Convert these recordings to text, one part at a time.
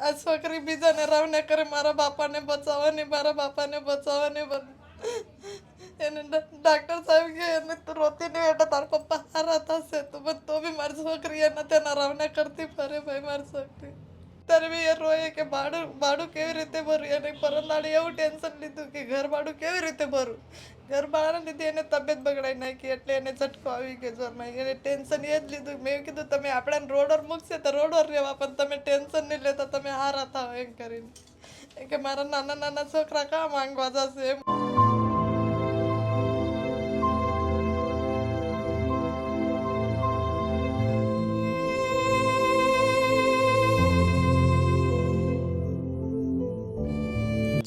આ છોકરી બીજાને રવને કરે, મારા બાપાને બચાવવાની, મારા બાપાને બચાવવાની એને ડાક્ટર સાહેબ કે, એને તો રોતી નહીં એટલે તારા પપ્પા હારા થશે, તો પણ તો બી મારી છોકરી, એના તેના રવને કરતી ફરે ભાઈ, મારી છોકરી. ત્યારે એ રોએ કે ભાડું ભાડું કેવી રીતે ભરું? એને પરંદાડી એવું ટેન્શન લીધું કે ઘર ભાડું કેવી રીતે ભરું? ઘર ભાડાને લીધે એને તબિયત બગડાઈ નાખી એટલે એને ઝટકો આવી ગયો જોરમાં એને ટેન્શન એ જ લીધું. મેં કીધું, તમે આપણાને રોડ પર મૂકશે તો રોડ પર રહેવા, પણ તમે ટેન્શન નહીં લેતા, તમે હારા થાવ એમ કરીને. કે, મારા નાના નાના છોકરા કા માંગવા જશે? એમ.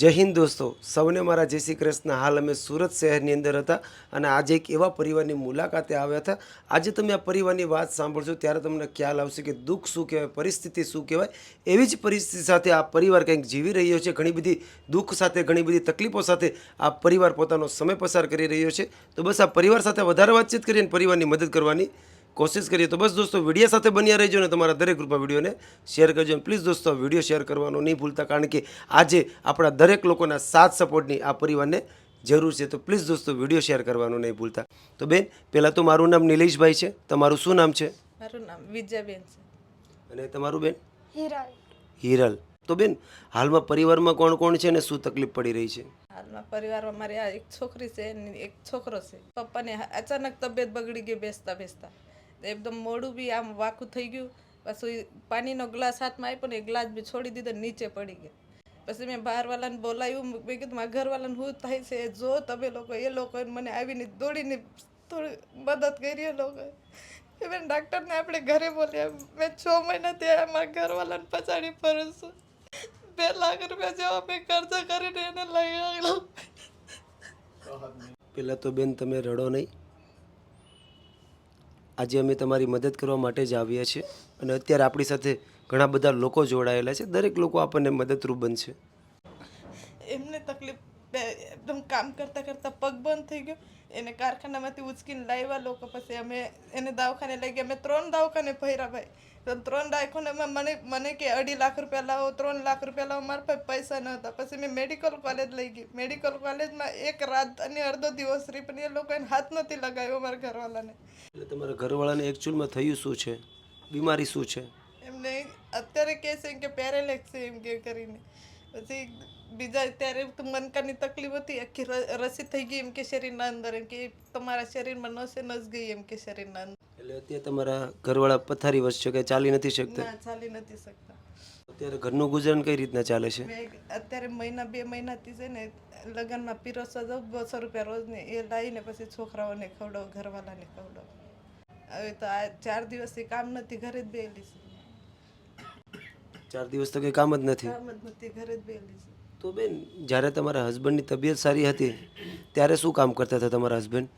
જય હિન્દ દોસ્તો. સૌને મારા જય શ્રી કૃષ્ણ. હાલ અમે સુરત શહેરની અંદર હતા અને આજે એક એવા પરિવારની મુલાકાતે આવ્યા હતા. આજે તમે આ પરિવારની વાત સાંભળશો ત્યારે તમને ખ્યાલ આવશે કે દુઃખ શું કહેવાય, પરિસ્થિતિ શું કહેવાય, એવી જ પરિસ્થિતિ સાથે આ પરિવાર કંઈક જીવી રહ્યો છે. ઘણી બધી દુઃખ સાથે, ઘણી બધી તકલીફો સાથે આ પરિવાર પોતાનો સમય પસાર કરી રહ્યો છે. તો બસ આ પરિવાર સાથે વધારે વાતચીત કરીને પરિવારની મદદ કરવાની કોશિશ કરીએ તો બસ દોસ્તો વીડિયો સાથે બન્યા રહેજો ને તમારા દરેક ગ્રુપમાં વિડીયોને શેર કરજો. અને પ્લીઝ દોસ્તો વીડિયો શેર કરવાનો નહીં ભૂલતા કારણ કે આજે આપણા દરેક લોકોના સાથ સપોર્ટની આ પરિવારને જરૂર છે. તો પ્લીઝ દોસ્તો વીડિયો શેર કરવાનો નહીં ભૂલતા. તો બેન પહેલાં તો મારું નામ નિલેશભાઈ છે. તમારું શું નામ છે? મારું નામ વિજયાબેન છે. અને તમારું બેન? હિરાલ. હિરલ. તો બેન હાલમાં પરિવારમાં કોણ કોણ છે અને શું તકલીફ પડી રહી છે? હાલમાં પરિવારમાં મારી આ એક છોકરી છે એક છોકરો છે. પપ્પાને અચાનક તબિયત બગડી ગઈ બેસતા બેસતા. એકદમ મોડું બી આમ વાકું થઈ ગયું. પછી પાણીનો ગ્લાસ હાથમાં આપ્યો ને એ ગ્લાસ બી છોડી દીધો નીચે પડી ગયો. પછી મેં બહારવાળાને બોલાવ્યું, મેં કીધું, મારા ઘરવાળાને શું થાય છે? જો તમે લોકો એ લોકો મને આવીને દોડીને થોડી મદદ કરી એ લોકોએ. બેન ડાક્ટરને આપણે ઘરે બોલ્યા મેં છ મહિના ત્યાં મારા ઘરવાળાને પછાડી ફરું છું. બે લાખ રૂપિયા જેવા મેં કરજો કરીને એને લઈ આવેલો પહેલાં તો બેન, તમે રડો નહીં. આજે અમે તમારી મદદ કરવા માટે જ આવ્યા છીએ અને અત્યારે આપણી સાથે ઘણા બધા લોકો જોડાયેલા છે. દરેક લોકો આપણને મદદરૂપ બનશે. એમને તકલીફ એકદમ કામ કરતા કરતા પગ બંધ થઈ ગયો. એને કારખાનામાંથી ઉચકીને લાવ્યા લોકો પછી અમે એને દવાખાને લઈ ગયા. અમે ત્રણ દવાખાને ભર્યા ભાઈ. તો ત્રણ દવાખાનામાં મને મને કે અઢી લાખ રૂપિયા લાવો ત્રણ લાખ રૂપિયા લાવો મારા પાસે પૈસા ન હતા. પછી મેં મેડિકલ કોલેજ લઈ ગઈ. મેડિકલ કોલેજમાં એક રાત અને અડધો દિવસ રહી પણ એ લોકોએ હાથ નથી લગાવ્યો મારા ઘરવાળાને. એટલે તમારા ઘરવાળાને એકચ્યુઅલમાં થયું શું છે? બીમારી શું છે? એમને અત્યારે કહે છે કે પેરેલેક્સ એમ કે કરીને. પછી બીજા ત્યારે મનકાની તકલીફ હતી આખી રસી થઈ ગઈ એમ કે શરીરના અંદર એમ કે તમારા શરીરમાં નસે નસ ગઈ એમ કે શરીરના અંદર. એટલે અત્યારે તમારા ઘરવાળા પથારી વસ છે કે ચાલી નથી શકતા? ચાલી નથી શકતા. અત્યારે ઘરનું ગુજરાન કઈ રીતના ચાલે છે? અત્યારે મહિના બે મહિનાથી છે ને લગ્નમાં પીરસવા જાઉં બસો રૂપિયા રોજને એ લાવીને પછી છોકરાઓને ખવડાવું ઘરવાળાને ખવડાવું. હવે તો આ ચાર દિવસથી કામ નથી ઘરે જ બેલી છે. ચાર દિવસ તો કંઈ કામ જ નથી? કામ જ નથી ઘરે જ બેલી છે. તો બેન જ્યારે તમારા હસબન્ડની તબિયત સારી હતી ત્યારે શું કામ કરતા હતા તમારા હસબન્ડ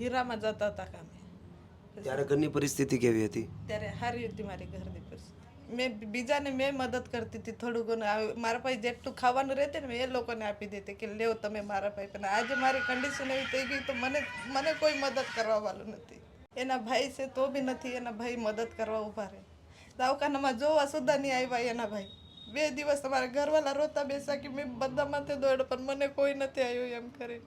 હીરામાં જતા હતા કામે. ત્યારે ઘરની પરિસ્થિતિ કેવી હતી? ત્યારે સારી હતી મારી ઘરની પરિસ્થિતિ. મેં બીજાને મેં મદદ કરતી હતી થોડું ઘણું. મારા પાસે જેટલું ખાવાનું રહેતું ને મેં એ લોકોને આપી દેતી કે લેવો તમે મારા ભાઈ. પણ આજે મારી કન્ડિશન એવી થઈ ગઈ તો મને મને કોઈ મદદ કરવા વાળું નથી. એના ભાઈ છે તો બી નથી એના ભાઈ મદદ કરવા ઊભા રહે. દવાખાનામાં જોવા સુધા નહીં આવ્યા એના ભાઈ. બે દિવસ તમારા ઘરવાળા રોતા બેસા કે મેં બધા માથે દોડ્યો, પણ મને કોઈ નથી આવ્યું એમ કરી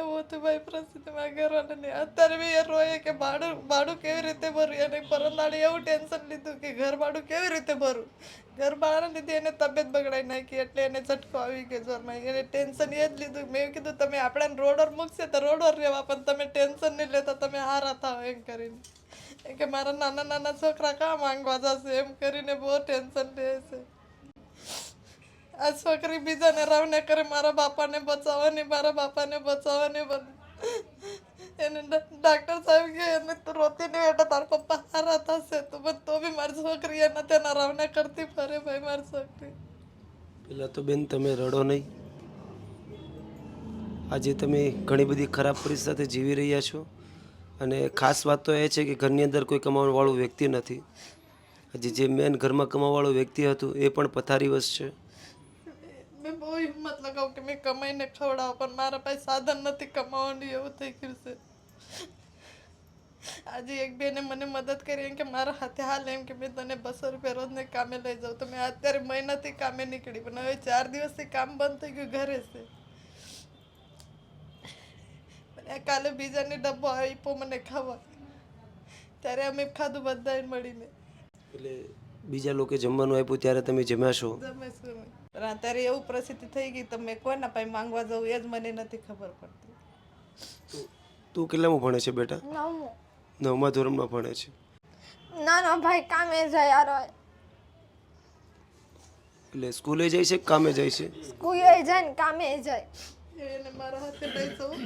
એવું હતું ભાઈ પ્રસિદ્ધ મારા ઘરવાળાને. અત્યારે બી એ રોયે કે ભાડું ભાડું કેવી રીતે ભરું એને પરંદાડી એવું ટેન્શન લીધું કે ઘર ભાડું કેવી રીતે ભરું ઘર ભાડાને લીધે એને તબિયત બગડાઈ નાખી, એટલે એને ઝટકો આવી ગયો જોરમાં એને ટેન્શન એ જ લીધું. મેં કીધું, તમે આપણાને રોડ પર મૂકશે તો રોડ પર રહેવા, પણ તમે ટેન્શન નહીં લેતા, તમે હારા થાવ એમ કરીને. કે મારા નાના નાના છોકરા કાં માંગવા જશે? એમ કરીને બહુ ટેન્શન રહે છે. આ છોકરી બીજાને રવને કરે, મારા બાપાને બચાવવાની મારા બાપાને બચાવવાની એને ડાક્ટર સાહેબ કે એને તો રોતી નહીં એટલે તારા પપ્પા હારા થશે તો પણ તો બી મારી છોકરી એના તેના રવને કરતી ફરે ભાઈ મારી છોકરી. પેલા તો બેન તમે રડો નહીં. આજે તમે ઘણી બધી ખરાબ પરિસ્થિતિ સાથે જીવી રહ્યા છો. અને ખાસ વાત તો એ છે કે ઘરની અંદર કોઈ કમાવાવાળું વ્યક્તિ નથી. હજી જે મેન ઘરમાં કમાવાવાળું વ્યક્તિ હતું, એ પણ પથારીવશ છે. મેં બહુ હિંમત લગાવું કે મેં કમાઈને ખવડાવો, પણ મારા પાસે સાધન નથી કમાવાનું, એવું થઈ ગયું છે. આજે એક બેને મને મદદ કરી, એમ કે મારા હાથે હાલ, એમ કે મેં તને બસો રૂપિયા રોજને કામે લઈ જાઉં. તો મેં અત્યારે મહિનાથી કામે નીકળી, પણ હવે ચાર દિવસથી કામ બંધ થઈ ગયું ઘરે છે. આ કાલે બીજાને ડબ્બો આપ્યો મને ખાવા. ત્યારે અમે ખાધું બધાએ મળીને. એટલે બીજા લોકો જમવાનું આપ્યું ત્યારે તમે જમ્યા છો? પણ અત્યારે એવું પ્રસિદ્ધ થઈ ગઈ તમે કોના પાસે માંગવા જવું એ જ મને નથી ખબર પડતી. તું કેટલામાં ભણે છે બેટા? નવમું. નવમા ધોરણમાં ભણે છે. નાનો ભાઈ કામે જાય યાર એટલે સ્કૂલે જાય છે કામે જાય છે? સ્કૂલે જાય ને કામે જાય. એને મારા હાથે લઈ જાઉં.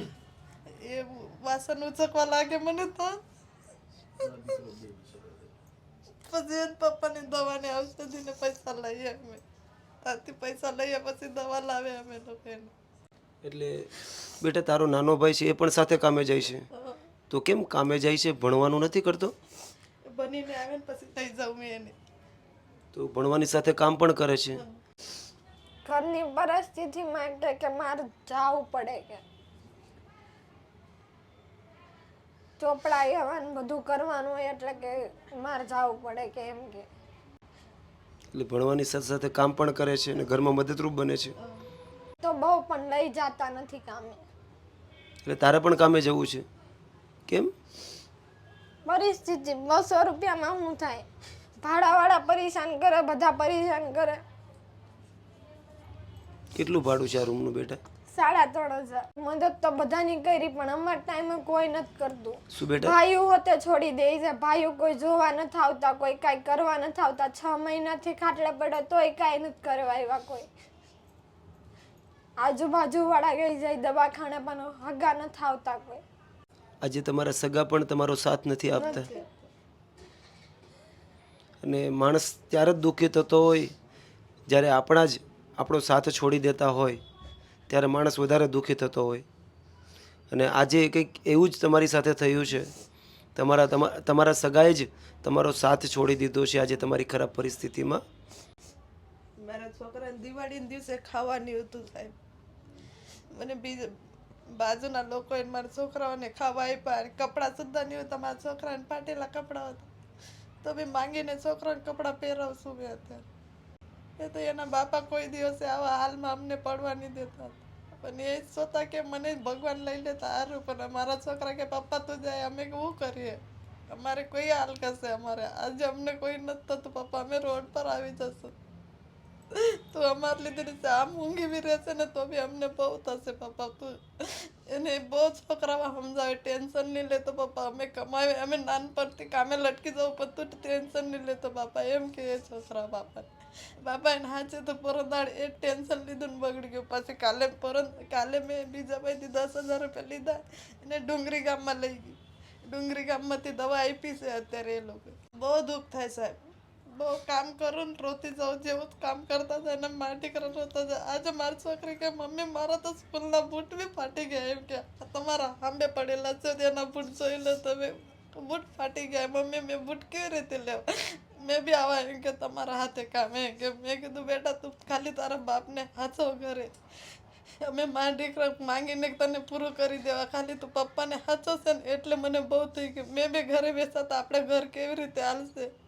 એ વાસણ ઉચકવા લાગે મને તો. પછી પપ્પાની દવાની ઔષધિને પૈસા લઈએ અમે. ત્યાંથી પૈસા લઈએ પછી દવા લાવે અમે લોકો એને. એટલે બેટા તારો નાનો ભાઈ છે એ પણ સાથે કામે જાય છે. તો કેમ કામે જાય છે? ભણવાનું નથી કરતો? બનીને આવે ને પછી થઈ જાઉં મેં એને. તો ભણવાની સાથે કામ પણ કરે છે? ઘરની પરિસ્થિતિ માટે કે મારે જવું પડે કે ચોપડા એવાનું બધું કરવાનું હોય એટલે કે મારે જવું પડે કે એમ કે. એટલે ભણવાની સાથે સાથે કામ પણ કરે છે અને ઘરમાં મદદરૂપ બને છે. તો બહુ પણ લઈ જતા નથી કામે. એટલે તારે પણ કામે જવું છે? કેમ? પરિસ્થિતિ બસો રૂપિયામાં શું થાય? ભાડાવાળા પરેશાન કરે બધા પરેશાન કરે. કેટલું ભાડું છે આ રૂમનું બેટા? સાડા ત્રણ હજાર. મદદ તો બધાની કરી પણ અમારા ટાઈમે કોઈ નથી કરતું. શું બેટા? ભાઈઓ હોતે છોડી દે છે ભાઈઓ કોઈ જોવા નથી આવતા કોઈ કાંઈ કરવા નથી આવતા છ મહિનાથી ખાટલે પડે તોય કાંઈ નથી કરવા આવ્યા કોઈ. આજુબાજુ વાળા ગઈ જાય દવાખાને પણ હગા નથી આવતા કોઈ. આજે તમારા સગા પણ તમારો સાથ નથી આપતા. અને માણસ ત્યારે જ દુઃખી થતો હોય જ્યારે આપણા જ આપણો સાથ છોડી દેતા હોય. ત્યારે માણસ વધારે દુઃખી થતો હોય. અને આજે કંઈક એવું જ તમારી સાથે થયું છે. તમારા તમા- તમારા સગાએ જ તમારો સાથ છોડી દીધો છે આજે તમારી ખરાબ પરિસ્થિતિમાં. મારા છોકરાને દિવાળીના દિવસે ખાવાની હતું સાહેબ. મને બીજા બાજુના લોકોએ મારા છોકરાઓને ખાવા આપ્યા અને કપડાં સુદ્ધા નહીં હોય મારા છોકરાને ફાટેલા કપડાં હતા. તો બી માંગીને છોકરાને કપડાં પહેરાવશું મેં અત્યારે. એ તો એના બાપા કોઈ દિવસે આવા હાલમાં અમને પડવા નહીં દેતા. પણ એ સોતા કે મને ભગવાન લઈ લેતા સારું, પણ અમારા છોકરા કે, પપ્પા, તું જાય. અમે શું કરીએ? અમારે કોઈ હાલ કરશે અમારે. આજે અમને કોઈ નથી થતું, પપ્પા, અમે રોડ પર આવી જશું. તો અમાર લીધે આમ ઊંઘી બી રહેશે ને તો બી અમને બહુ થશે પપ્પા તું એને બહુ છોકરાવા સમજાવે, ટેન્શન નહીં લેતો પપ્પા અમે કમાવે અમે નાનપણથી કામે લટકી જવું પણ ટેન્શન નહીં લેતો બાપા એમ કે એ છોકરા બાપા બાપા એને હાચે તો પરદાડ એ ટેન્શન લીધું ને બગડી ગયું. પછી કાલે પરત કાલે મેં બીજા ભાઈથી દસ હજાર રૂપિયા લીધા. એને ડુંગરી ગામમાં લઈ ગઈ. ડુંગરી ગામમાંથી દવા આપી છે અત્યારે એ લોકો. બહુ દુઃખ થાય સાહેબ. બહુ કામ કરું ને રોતી જાઉં જેવું કામ કરતા હતા એને માટી કરવા રોતા હતા. આજે મારી છોકરી કે, મમ્મી, મારા તો સ્કૂલના બૂટ બી ફાટી ગયા. એમ કે તમારા આંબે પડેલા છે તેના બૂટ જોઈ લો તમે. બૂટ ફાટી ગયા. મમ્મી, મેં બૂટ કેવી રીતે લેવા? મેં બી આવા એમ કે, તમારા હાથે કામ. એમ કે, મેં કીધું, બેટા, તું ખાલી તારા બાપને હાથો ઘરે. અમે મા માંગીને તને પૂરું કરી દેવા. ખાલી તું પપ્પાને હાચો છે ને એટલે મને બહુ થઈ ગયું. મેં બી ઘરે બેસા તો આપણે ઘર કેવી રીતે હાલશે?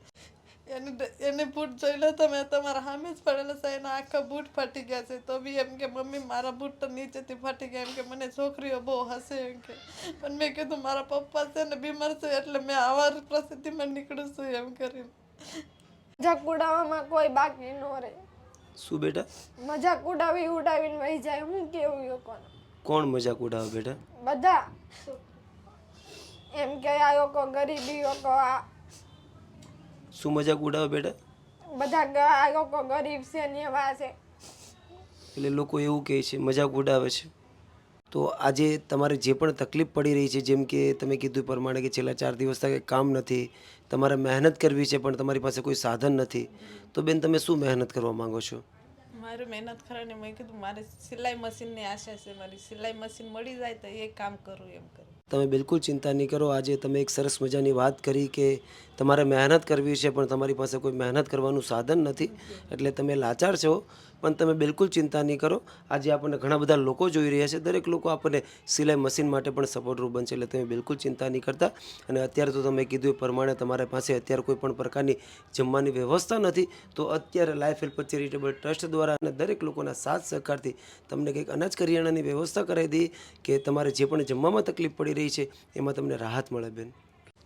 એને એને બૂટ જોઈ લો તો મેં તમારા સામે જ પડેલા છે એના આખા બૂટ ફાટી ગયા છે. તો બી એમ કે મમ્મી મારા બૂટ તો નીચેથી ફાટી ગયા. એમ કે મને છોકરીઓ બહુ હસે. એમ કે પણ મેં કીધું મારા પપ્પા છે ને બીમાર છે એટલે મેં આવા પ્રસિદ્ધિમાં નીકળું છું. એમ કરીને. મજાક ઉડાવવામાં કોઈ બાકી ન રહે. શું બેટા? મજાક ઉડાવી ઉડાવીને વહી જાય હું કેવું યો કોણ? કોણ મજાક ઉડાવે બેટા? બધા. એમ કે આ લોકો ગરીબી લોકો આ શું મજાક ઉડાવે બેટા? બધા લોકો ગરીબ છે ને એવા છે. એટલે લોકો એવું કહે છે મજાક ઉડાવે છે. તો આજે તમારે જે પણ તકલીફ પડી રહી છે જેમ કે તમે કીધું પ્રમાણે કે છેલ્લા ચાર દિવસથી કંઈ કામ નથી તમારે મહેનત કરવી છે પણ તમારી પાસે કોઈ સાધન નથી. તો બેન તમે શું મહેનત કરવા માંગો છો? મારે મહેનત કરવાની મેં કીધું મારે સિલાઈ મશીનની આશા છે મારી સિલાઈ મશીન મળી જાય તો એ કામ કરું એમ કરું. તમે બિલકુલ ચિંતા નહીં કરો. આજે તમે એક સરસ મજાની વાત કરી કે તમારે મહેનત કરવી છે, પણ તમારી પાસે કોઈ મહેનત કરવાનું સાધન નથી. એટલે તમે લાચાર છો, પણ તમે બિલકુલ ચિંતા નહીં કરો. આજે આપણને ઘણા બધા લોકો જોઈ રહ્યા છે. દરેક લોકો આપણને સિલાઈ મશીન માટે પણ સપોર્ટરૂપ બનશે, એટલે તમે બિલકુલ ચિંતા નહીં કરતા. અને અત્યારે તો તમે કીધું એ પ્રમાણે તમારા પાસે અત્યારે કોઈ પણ પ્રકારની જમવાની વ્યવસ્થા નથી. તો અત્યારે લાઈફ હેલ્પ ચેરિટેબલ ટ્રસ્ટ દ્વારા અને દરેક લોકોના સાથ સહકારથી તમને કંઈક અનાજ કરિયાણાની વ્યવસ્થા કરાવી દઈએ કે તમારે જે પણ જમવામાં તકલીફ પડી રહી છે એમાં તમને રાહત મળે બેન.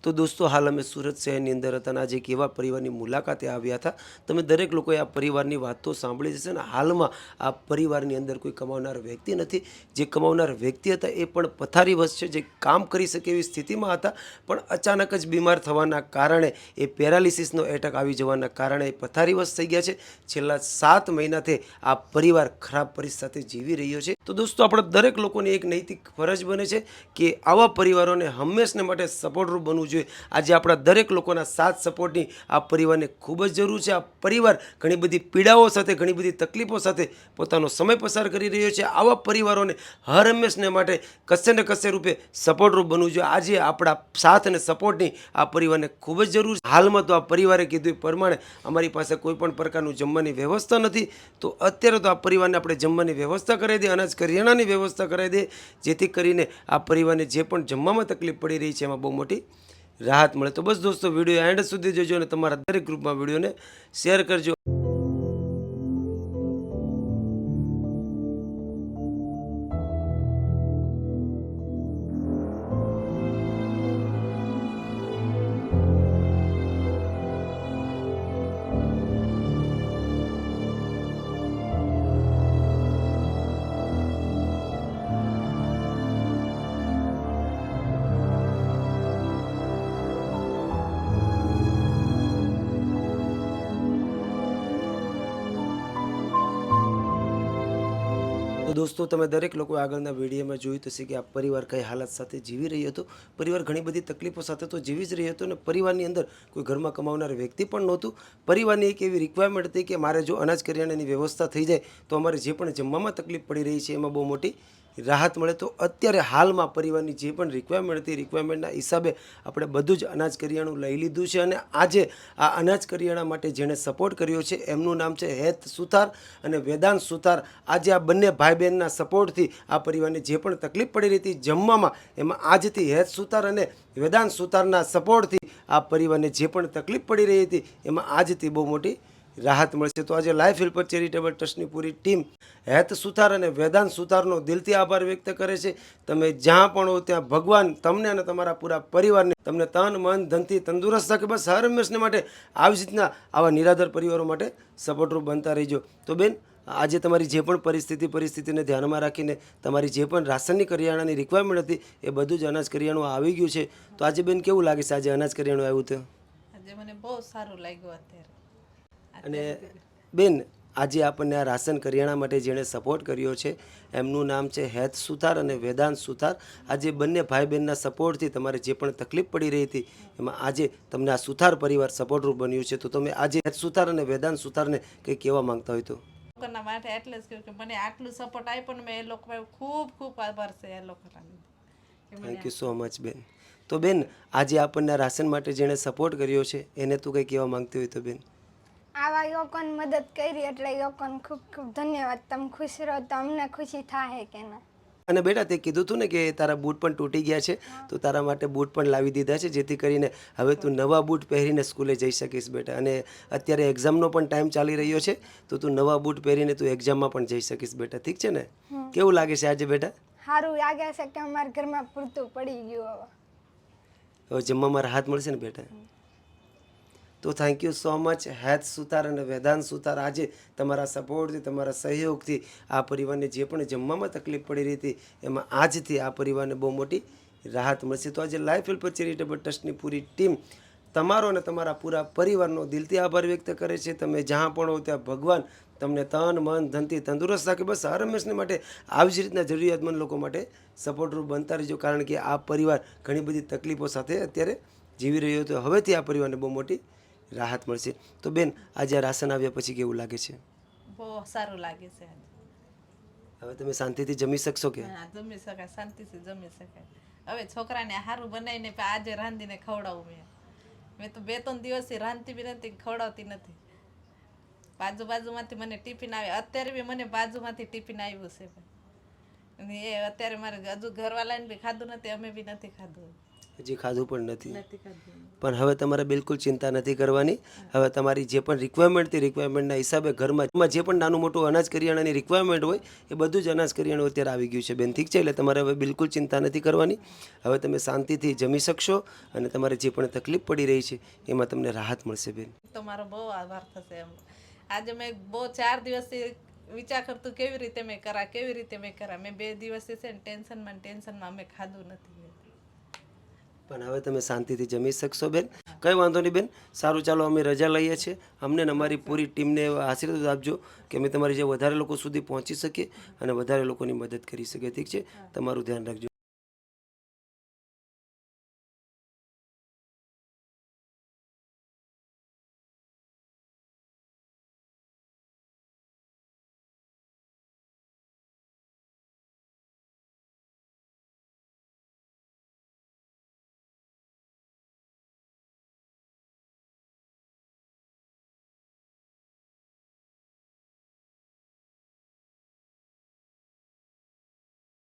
તો દોસ્તો, હાલ અમે સુરત શહેરની અંદર હતા અને આજે એક એવા પરિવારની મુલાકાતે આવ્યા હતા. તમે દરેક લોકોએ આ પરિવારની વાતો સાંભળી જશે અને હાલમાં આ પરિવારની અંદર કોઈ કમાવનાર વ્યક્તિ નથી. જે કમાવનાર વ્યક્તિ હતા એ પણ પથારીવશ છે, જે કામ કરી શકે એવી સ્થિતિમાં હતા. પણ અચાનક જ બીમાર થવાના કારણે, એ પેરાલિસિસનો એટેક આવી જવાના કારણે એ પથારીવશ થઈ ગયા છે. છેલ્લા સાત મહિનાથી આ પરિવાર ખરાબ પરિસ્થિતિ સાથે જીવી રહ્યો છે. તો દોસ્તો, આપણે દરેક લોકોની એક નૈતિક ફરજ બને છે કે આવા પરિવારોને હંમેશને માટે સપોર્ટરૂપ બનવું જોઈએ. આજે આપણા દરેક લોકોના સાથ સપોર્ટની આ પરિવારને ખૂબ જ જરૂર છે. આ પરિવાર ઘણી બધી પીડાઓ સાથે, ઘણી બધી તકલીફો સાથે પોતાનો સમય પસાર કરી રહ્યો છે. આવા પરિવારોને હર હંમેશને માટે કશે ને કશે રૂપે સપોર્ટરૂપ બનવું જોઈએ. આજે આપણા સાથ અને સપોર્ટની આ પરિવારને ખૂબ જ જરૂર છે. હાલમાં તો આ પરિવારે કીધું પ્રમાણે અમારી પાસે કોઈ પણ પ્રકારનું જમવાની વ્યવસ્થા નથી. તો અત્યારે તો આ પરિવારને આપણે જમવાની વ્યવસ્થા કરાવી દઈએ, અનાજ કરિયાણાની વ્યવસ્થા કરાવી દઈએ. જેથી કરીને આ પરિવારને જે પણ જમવામાં તકલીફ પડી રહી છે, એમાં બહુ મોટી રાહત મળે. તો બસ દોસ્તો વીડિયો એન્ડ સુધી જોજો અને તમારા દરેક ગ્રુપમાં વિડીયોને શેર કરજો. તો દોસ્તો, તમે દરેક લોકો આગળના વિડીયોમાં જોયું તો છે કે આ પરિવાર કઈ હાલત સાથે જીવી રહ્યો હતો. પરિવાર ઘણી બધી તકલીફો સાથે તો જીવી જ રહ્યો હતો અને પરિવારની અંદર કોઈ ઘરમાં કમાવનાર વ્યક્તિ પણ નહોતું. પરિવારની એક એવી રિક્વાયરમેન્ટ હતી કે મારે જો અનાજ કરિયાણાની વ્યવસ્થા થઈ જાય તો અમારે જે પણ જમવામાં તકલીફ પડી રહી છે એમાં બહુ મોટી રાહત મળે તો અત્યારે હાલમાં પરિવારની જે પણ રિક્વાયરમેન્ટ હતી રિક્વાયરમેન્ટના હિસાબે આપણે બધું જ અનાજ કરિયાણું લઈ લીધું છે અને આજે આ અનાજ કરિયાણા માટે જેણે સપોર્ટ કર્યો છે, એમનું નામ છે હેત સુથાર અને વેદાંત સુથાર. આજે આ બંને ભાઈ બહેનના સપોર્ટથી આ પરિવારને જે પણ તકલીફ પડી રહી હતી જમવામાં, એમાં આજથી હેત સુથાર અને વેદાંત સુથારના સપોર્ટથી આ પરિવારને જે પણ તકલીફ પડી રહી હતી, એમાં આજથી બહુ મોટી રાહત મળશે. તો આજે લાઈફ હેલ્પર ચેરિટેબલ ટ્રસ્ટની પૂરી ટીમ હેત સુથાર અને વેદાંત સુથારનો દિલથી આભાર વ્યક્ત કરે છે. તમે જ્યાં પણ હો ત્યાં ભગવાન તમને અને તમારા પૂરા પરિવારને તમને તન, મન, ધનથી તંદુરસ્ત રાખે. બસ હર હંમેશને માટે આવી રીતના આવા નિરાધાર પરિવારો માટે સપોર્ટરૂપ બનતા રહીજો. તો બેન, આજે તમારી જે પણ પરિસ્થિતિ, પરિસ્થિતિને ધ્યાનમાં રાખીને તમારી જે પણ રાશનની કરિયાણાની રિક્વાયરમેન્ટ હતી, એ બધું જ અનાજ કરિયાણું આવી ગયું છે. તો આજે બેન કેવું લાગે છે? આજે અનાજ કરિયાણું આવ્યું તો? આજે મને બહુ સારું લાગ્યું અત્યારે. અને બેન આજે આપણને આ રાશન કરિયાણા માટે જેણે સપોર્ટ કર્યો છે એમનું નામ છે હેત સુથાર અને વેદાંત સુથાર. આજે બંને ભાઈ બહેનના સપોર્ટથી તમારે જે પણ તકલીફ પડી રહી હતી એમાં આજે તમને આ સુથાર પરિવાર સપોર્ટરૂપ બન્યું છે. તો તમે આજે હેત સુથાર અને વેદાંત સુથારને કંઈ કહેવા માંગતા હોય તો? લોકોના માટે એટલે જ કહ્યું કે મને આટલું સપોર્ટ આપ્યો ને મેં એ લોકો ખૂબ ખૂબ આભાર છે એ લોકોના થેન્ક યુ સો મચ બેન. તો બેન આજે આપણને રાશન માટે જેણે સપોર્ટ કર્યો છે એને તું કંઈ કહેવા માંગતી હોય તો બેન? આવા લોકોને મદદ કરી એટલે એ લોકોને ખૂબ ખૂબ ધન્યવાદ. તમે ખુશ રહો તો અમને ખુશી થાય કે ના. અને બેટા તે કીધું હતું ને કે તારા બૂટ પણ તૂટી ગયા છે તો તારા માટે બૂટ પણ લાવી દીધા છે જેથી કરીને હવે તું નવા બૂટ પહેરીને સ્કૂલે જઈ શકીશ બેટા. અને અત્યારે એક્ઝામનો પણ ટાઈમ ચાલી રહ્યો છે તો તું નવા બૂટ પહેરીને તું એક્ઝામમાં પણ જઈ શકીશ બેટા. ઠીક છે ને? કેવું લાગે છે આજે બેટા? સારું લાગે છે કે અમારા ઘરમાં પૂરતું પડી ગયું હવે. જમવામાં રાહત મળશે ને બેટા? તો થેન્ક યુ સો મચ હેત સુતાર અને વેદાંત સુતાર. આજે તમારા સપોર્ટથી, તમારા સહયોગથી આ પરિવારને જે પણ જમવામાં તકલીફ પડી રહી હતી, એમાં આજથી આ પરિવારને બહુ મોટી રાહત મળશે. તો આજે લાઈફ હેલ્પર ચેરિટેબલ ટ્રસ્ટની પૂરી ટીમ તમારો અને તમારા પૂરા પરિવારનો દિલથી આભાર વ્યક્ત કરે છે. તમે જ્યાં પણ હો, ત્યાં ભગવાન તમને તન, મન, ધનથી તંદુરસ્ત રાખે. બસ હર હંમેશને માટે આવી જ રીતના જરૂરિયાતમંદ લોકો માટે સપોર્ટરૂપ બનતા રહેજો, કારણ કે આ પરિવાર ઘણી બધી તકલીફો સાથે અત્યારે જીવી રહ્યો હતો. હવેથી આ પરિવારને બહુ મોટી રાહત મળશે. તો બેન આજે આ રાશન આવ્યા પછી કેવું લાગે છે? બહુ સારું લાગે છે હવે તમે શાંતિથી જમી શકશો કે? હા જમી શકાય શાંતિથી જમી શકાય. હવે છોકરાને સારું બનાવીને આજે રાંધીને ખવડાવું મેં. મેં તો બે ત્રણ દિવસથી રાંધતી બી નથી ખવડાવતી નથી. બાજુ બાજુમાંથી મને ટિફિન આવે અત્યારે બી મને બાજુમાંથી ટિફિન આવ્યું છે. અને એ અત્યારે મારે હજુ ઘરવાળાને બી ખાધું નથી અમે બી નથી ખાધું. હજી ખાધું પણ નથી. પણ હવે તમારે બિલકુલ ચિંતા નથી કરવાની. હવે તમારી જે પણ રિક્વાયરમેન્ટ તે રિક્વાયરમેન્ટના હિસાબે ઘરમાં જે પણ નાનું મોટું અનાજ કરિયાણાની રિક્વાયરમેન્ટ હોય એ બધું જ અનાજ કરિયાણું અત્યારે આવી ગયું છે બેન. ઠીક છે? એટલે તમારે હવે બિલકુલ ચિંતા નથી કરવાની. હવે તમે શાંતિથી જમી શકશો અને તમારે જે પણ તકલીફ પડી રહી છે એમાં તમને રાહત મળશે બેન. તો મારો બહુ આભાર થશે એમ. આજે મેં બહુ ચાર દિવસથી વિચાર કરતું કેવી રીતે મેં કરા કેવી રીતે મેં કરા? મેં બે દિવસથી છે ને ટેન્શનમાં ટેન્શનમાં અમે ખાધું નથી. પણ હવે તમે શાંતિથી જમી શકશો, બેન. કંઈ વાંધો નહીં, બેન. સારું, ચાલો અમે રજા લઈએ છીએ. અમને અમારી પૂરી ટીમને આશીર્વાદ આપજો કે અમે તમારી જે વધારે લોકો સુધી પહોંચી શકીએ અને વધારે લોકોની મદદ કરી શકીએ. ઠીક છે? તમારું ધ્યાન રાખજો.